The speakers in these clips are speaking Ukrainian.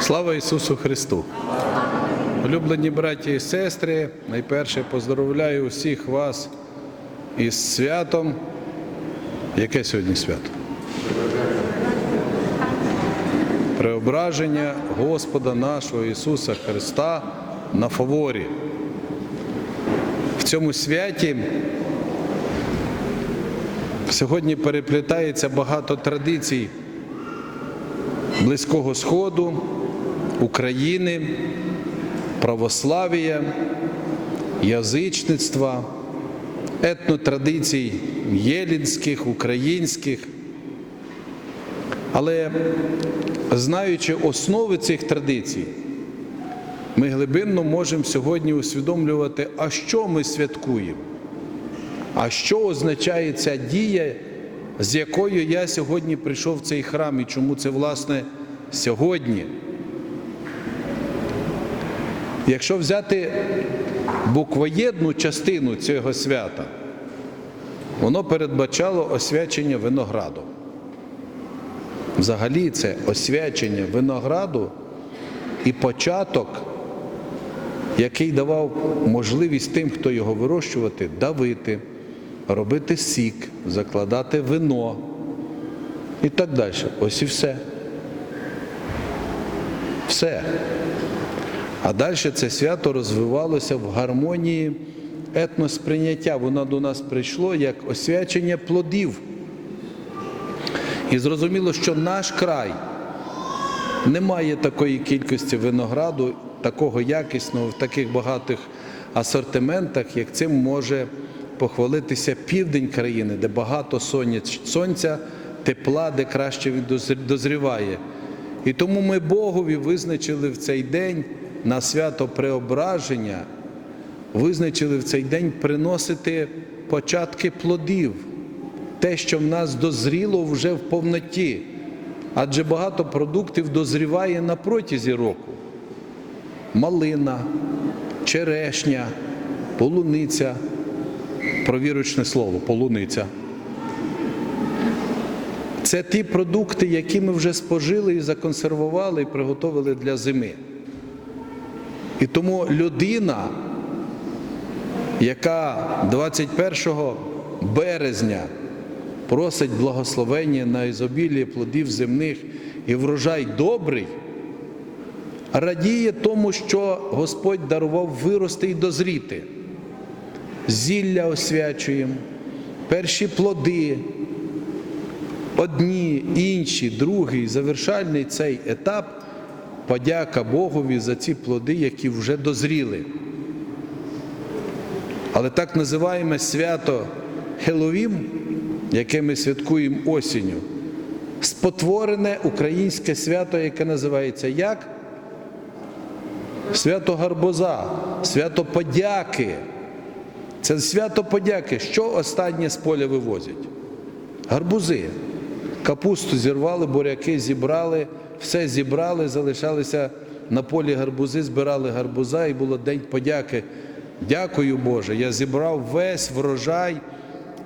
Слава Ісусу Христу! Улюблені браті і сестри, найперше поздоровляю усіх вас із святом. Яке сьогодні свято? Преображення Господа нашого Ісуса Христа на фаворі. В цьому святі сьогодні переплітається багато традицій Близького Сходу, України, православ'я, язичництва, етнотрадицій єлінських, українських. Але знаючи основи цих традицій, ми глибинно можемо сьогодні усвідомлювати, а що ми святкуємо, а що означає ця дія, з якою я сьогодні прийшов в цей храм і чому це, власне, сьогодні. Якщо взяти буквоєдну частину цього свята, воно передбачало освячення винограду. Взагалі це освячення винограду і початок, який давав можливість тим, хто його вирощувати, давити, робити сік, закладати вино і так далі. Ось і все. Все. А далі це свято розвивалося в гармонії етносприйняття. Воно до нас прийшло як освячення плодів. І зрозуміло, що наш край не має такої кількості винограду, такого якісного, в таких багатих асортиментах, як цим може похвалитися південь країни, де багато сонця, тепла, де краще він дозріває. І тому ми Богові визначили в цей день на свято преображення, визначили в цей день приносити початки плодів, те, що в нас дозріло вже в повноті. Адже багато продуктів дозріває на протязі року. Малина, черешня, полуниця, провірочне слово, полуниця. Це ті продукти, які ми вже спожили і законсервували, і приготовили для зими. І тому людина, яка 21 березня просить благословення на ізобілі плодів земних і врожай добрий, радіє тому, що Господь дарував вирости і дозріти. Зілля освячуємо, перші плоди, одні, інші, другий, завершальний цей етап. Подяка Богові за ці плоди, які вже дозріли. Але так називаємо свято Хеловім, яке ми святкуємо осінню, спотворене українське свято, яке називається як? Свято Гарбуза, свято подяки. Це свято подяки. Що останнє з поля вивозять? Гарбузи. Капусту зірвали, буряки зібрали, все зібрали, залишалися на полі гарбузи, збирали гарбуза, і було День подяки. Дякую Боже, я зібрав весь врожай,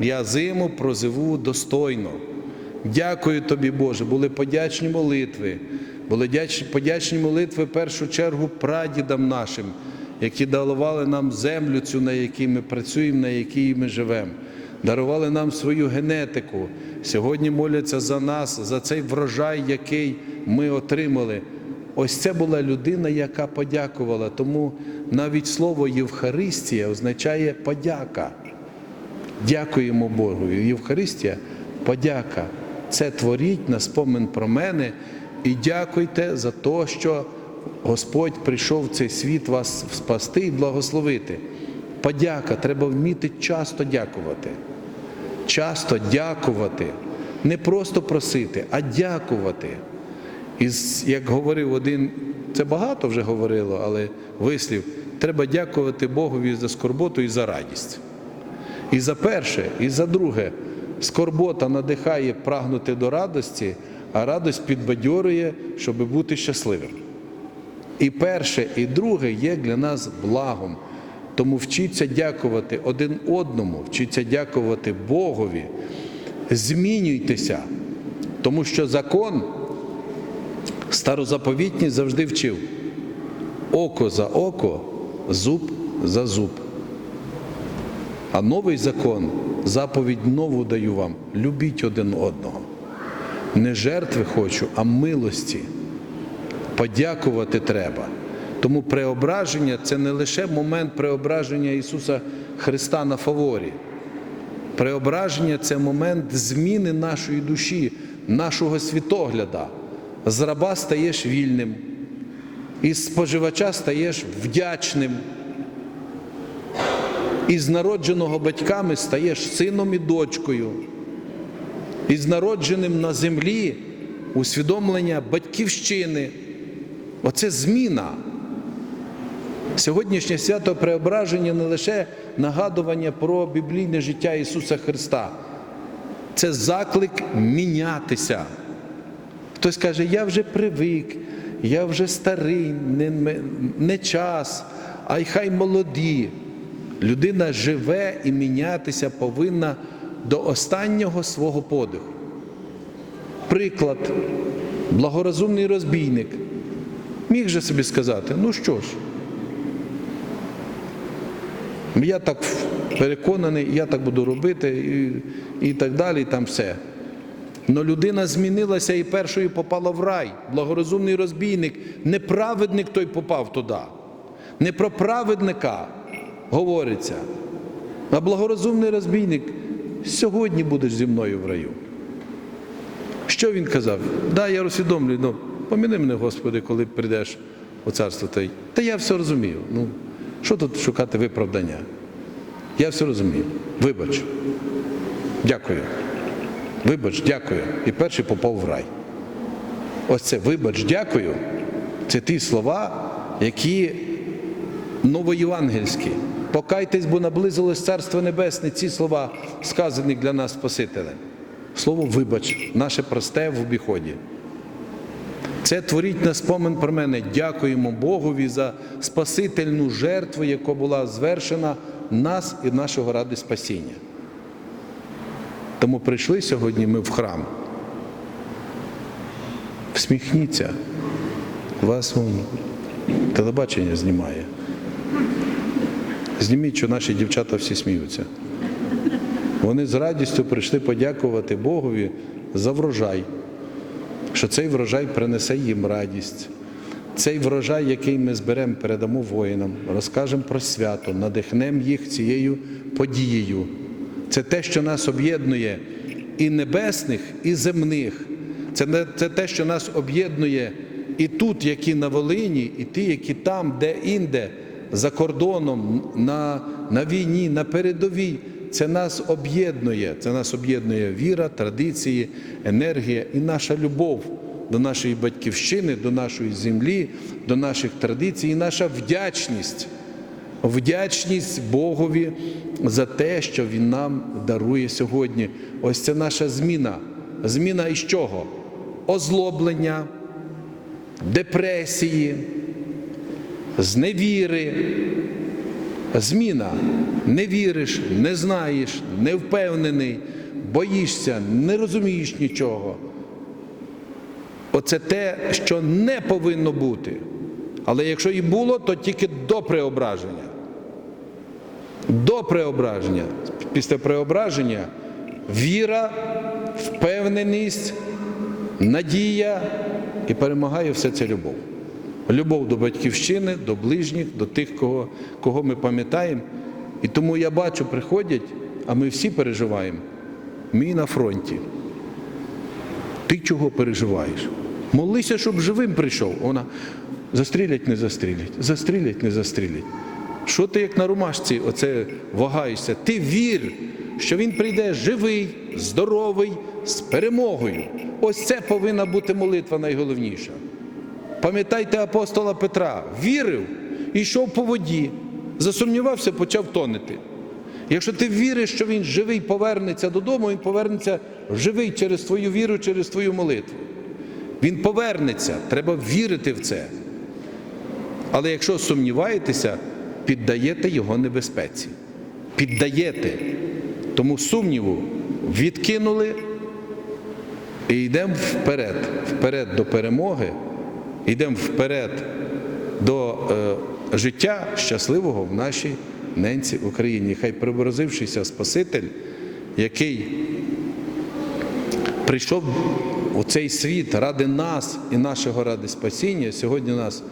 я зиму прозиву достойно. Дякую тобі, Боже, були подячні молитви, були подячні молитви в першу чергу прадідам нашим, які дарували нам землю цю, на якій ми працюємо, на якій ми живемо. Дарували нам свою генетику. Сьогодні моляться за нас, за цей врожай, який ми отримали. Ось це була людина, яка подякувала. Тому навіть слово Євхаристія означає подяка. Дякуємо Богу. Євхаристія подяка. Це творіть на спомин про мене і дякуйте за те, що Господь прийшов в цей світ вас спасти і благословити. Подяка, треба вміти часто дякувати. Часто дякувати. Не просто просити, а дякувати. І як говорив один, це багато вже говорило, але вислів, треба дякувати Богові за скорботу і за радість. І за перше, і за друге, скорбота надихає прагнути до радості, а радость підбадьорює, щоб бути щасливим. І перше, і друге є для нас благом. Тому вчіться дякувати один одному, вчіться дякувати Богові, змінюйтеся, тому що закон Старозаповітній завжди вчив око за око, зуб за зуб. А новий закон, заповідь нову даю вам: любіть один одного. Не жертви хочу, а милості. Подякувати треба. Тому преображення це не лише момент преображення Ісуса Христа на фаворі. Преображення це момент зміни нашої душі, нашого світогляда. З раба стаєш вільним, із споживача стаєш вдячним. Із народженого батьками стаєш сином і дочкою. Із народженим на землі усвідомлення батьківщини. Оце зміна. Сьогоднішнє свято преображення не лише нагадування про біблійне життя Ісуса Христа. Це заклик мінятися. Хтось каже, я вже привик, я вже старий, не, не час, а й хай молоді. Людина живе і мінятися повинна до останнього свого подиху. Приклад, благорозумний розбійник міг же собі сказати, ну що ж, я так переконаний, я так буду робити і, і так далі, і там все. Но людина змінилася і першою попала в рай. Благорозумний розбійник, неправедник той попав туди. Не про праведника говориться, а благорозумний розбійник сьогодні будеш зі мною в раю. Що він казав? Да, я усвідомлюю, ну, поміни мене, Господи, коли прийдеш у царство Твоє. Та я все розумію. Ну, що тут шукати виправдання? Я все розумію. Вибач. Дякую. Вибач, дякую. І перший попав в рай. Ось це вибач, дякую. Це ті слова, які новоєвангельські. Покайтесь, бо наблизилось Царство Небесне. Ці слова сказані для нас Спасителем. Слово вибач, наше просте в обіході. Це творіть на спомин про мене. Дякуємо Богові за спасительну жертву, яка була звершена нас і нашого ради спасіння. Тому прийшли сьогодні ми в храм. Всміхніться, вас вон, телебачення знімає. Зніміть, що наші дівчата всі сміються. Вони з радістю прийшли подякувати Богові за врожай, що цей врожай принесе їм радість. Цей врожай, який ми зберемо, передамо воїнам, розкажемо про свято, надихнемо їх цією подією. Це те, що нас об'єднує і небесних, і земних. Це, не- це те, що нас об'єднує і тут, які на Волині, і ті, які там, де інде, за кордоном, на, на війні, на передовій. Це нас об'єднує. Це нас об'єднує віра, традиції, енергія і наша любов до нашої батьківщини, до нашої землі, до наших традицій, і наша вдячність. Вдячність Богові за те, що Він нам дарує сьогодні. Ось це наша зміна. Зміна із чого? Озлоблення, депресії, зневіри. Зміна. Не віриш, не знаєш, не впевнений, боїшся, не розумієш нічого. Оце те, що не повинно бути. Але якщо і було, то тільки до преображення. До преображення. Після преображення віра, впевненість, надія і перемагає все це любов. Любов до батьківщини, до ближніх, до тих, кого, кого ми пам'ятаємо. І тому я бачу, приходять, а ми всі переживаємо. Мій на фронті. Ти чого переживаєш? Молися, щоб живим прийшов. Вона застрілять, не застрілять, застрілять, не застрілять. Що ти як на ромашці оце вагаєшся? Ти вір, що він прийде живий, здоровий, з перемогою. Ось це повинна бути молитва найголовніша. Пам'ятайте апостола Петра, вірив йшов по воді, засумнівався, почав тонути. Якщо ти віриш, що він живий повернеться додому, він повернеться живий через твою віру, через твою молитву. Він повернеться, треба вірити в це. Але якщо сумніваєтеся, піддаєте його небезпеці. Піддаєте. Тому сумніву відкинули і йдемо вперед, вперед до перемоги, йдемо вперед до е, життя щасливого в нашій ненці Україні. Хай преобразившийся Спаситель, який прийшов у цей світ ради нас і нашого ради спасіння, сьогодні нас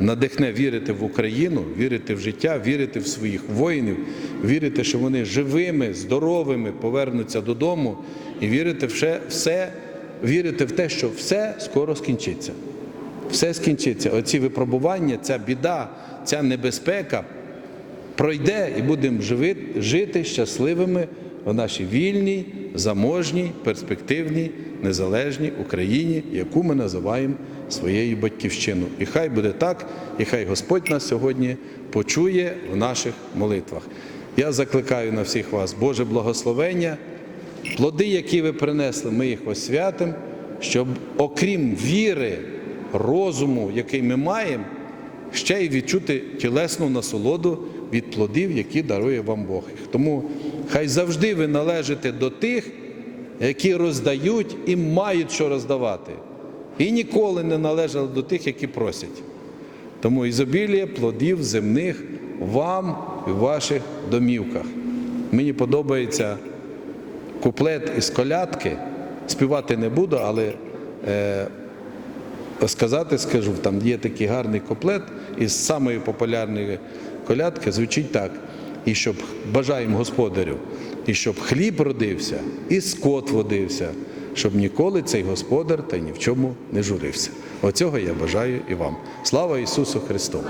надихне вірити в Україну, вірити в життя, вірити в своїх воїнів, вірити, що вони живими, здоровими повернуться додому, і вірити в все, вірити в те, що все скоро скінчиться. Все скінчиться. Оці випробування, ця біда, ця небезпека пройде і будемо жити щасливими в нашій вільній, заможній, перспективній, незалежній Україні, яку ми називаємо своєю батьківщиною. І хай буде так, і хай Господь нас сьогодні почує в наших молитвах. Я закликаю на всіх вас Боже благословення, плоди, які ви принесли, ми їх освятимо, щоб окрім віри, розуму, який ми маємо, ще й відчути тілесну насолоду від плодів, які дарує вам Бог. Тому хай завжди ви належите до тих, які роздають і мають що роздавати. І ніколи не належали до тих, які просять. Тому ізобілія плодів земних вам і в ваших домівках. Мені подобається куплет із колядки. Співати не буду, але е, сказати скажу, там є такий гарний куплет із самої популярної колядки, звучить так. І щоб бажаємо господарю, і щоб хліб родився, і скот водився, щоб ніколи цей господар та ні в чому не журився. Оцього я бажаю і вам. Слава Ісусу Христу!